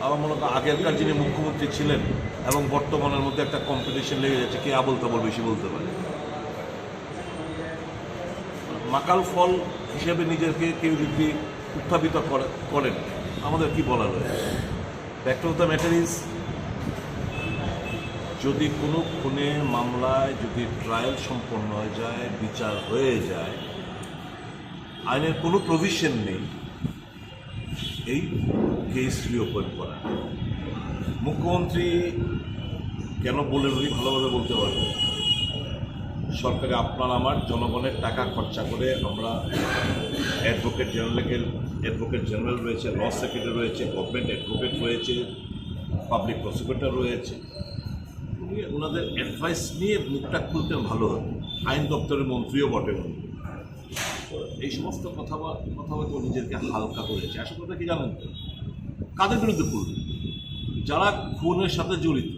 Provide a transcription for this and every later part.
আমার মনে হয় আগেরকার যিনি মুখ্যমন্ত্রী ছিলেন এবং বর্তমানের মধ্যে একটা কম্পিটিশন লেগে যাচ্ছে, কে আবল তাবল বেশি বলতে পারে? মাকাল ফল হিসেবে নিজেকে কেউ যদি উত্থাপিত করে- করেন, আমাদের কি বলার রয়েছে? Back to the matter is যদি কোনো খুনের মামলায় যদি ট্রায়াল সম্পন্ন হয়ে যায়, বিচার হয়ে যায়, আইনের কোনো প্রভিশন নেই এই কেস রিওপেন করা। মুখ্যমন্ত্রী কেন বলেন উনি? ভালোভাবে বলতে পারবেন। সরকারে আপনার আমার জনগণের টাকা খরচা করে আমরা অ্যাডভোকেট জেনারেলকে অ্যাডভোকেট জেনারেল রয়েছে ল সেক্রেটারি রয়েছে গভর্নমেন্ট অ্যাডভোকেট রয়েছে পাবলিক প্রসিকিউটর রয়েছে। উনি ওনাদের অ্যাডভাইস নিয়ে মুখটা খুলতে ভালো হতো আইন দপ্তরের মন্ত্রীও বটে উনি। তো এই সমস্ত কথা কথাবার্তা নিজেকে হালকা করেছে আসল কথা কি জানেন? কাদের বিরুদ্ধে করবে যারা খুনের সাথে জড়িত,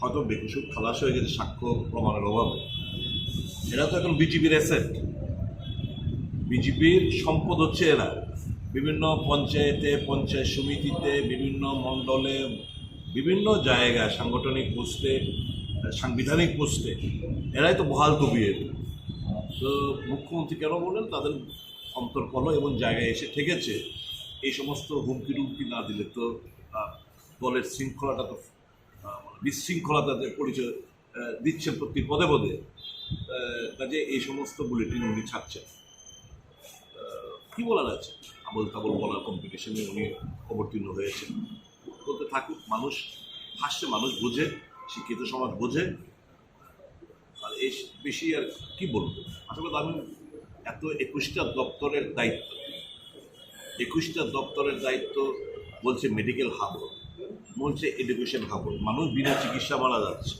হয়তো বেকুসুর খালাস হয়ে গেছে, সাক্ষ্য প্রমাণের অভাবে। এরা তো এখন বিজেপির অ্যাসেট বিজেপির সম্পদ হচ্ছে এরা। বিভিন্ন পঞ্চায়েতে, পঞ্চায়েত সমিতিতে, বিভিন্ন মণ্ডলে, বিভিন্ন জায়গায়, সাংগঠনিক পোস্টে, সাংবিধানিক পোস্টে, এরাই তো বহাল কবিয়ে তো মুখ্যমন্ত্রী কেন বলেন তাদের অন্তর্কল এবং জায়গায় এসে ঠেকেছে। এই সমস্ত হুমকি টুমকি না দিলে তো দলের শৃঙ্খলাটা তো মানে পরিচয় আহ, দিচ্ছেন প্রতি পদে পদে কাজে এই সমস্ত বুলেটিন উনি ছাড়ছেন। কি বলার আছে? আবল তাবল বলার কম্পিটিশনে উনি অবতীর্ণ হয়েছেন। বলতে থাকুক মানুষ হাসছে মানুষ বোঝে শিক্ষিত সমাজ বোঝে বেশি আর কি বলব? আসলে আমি এত একুশটা দপ্তরের দায়িত্ব, একুশটা দপ্তরের দায়িত্ব বলছে মেডিকেল হাব বলছে এডুকেশন হাব মানুষ বিনা চিকিৎসা মারা যাচ্ছে।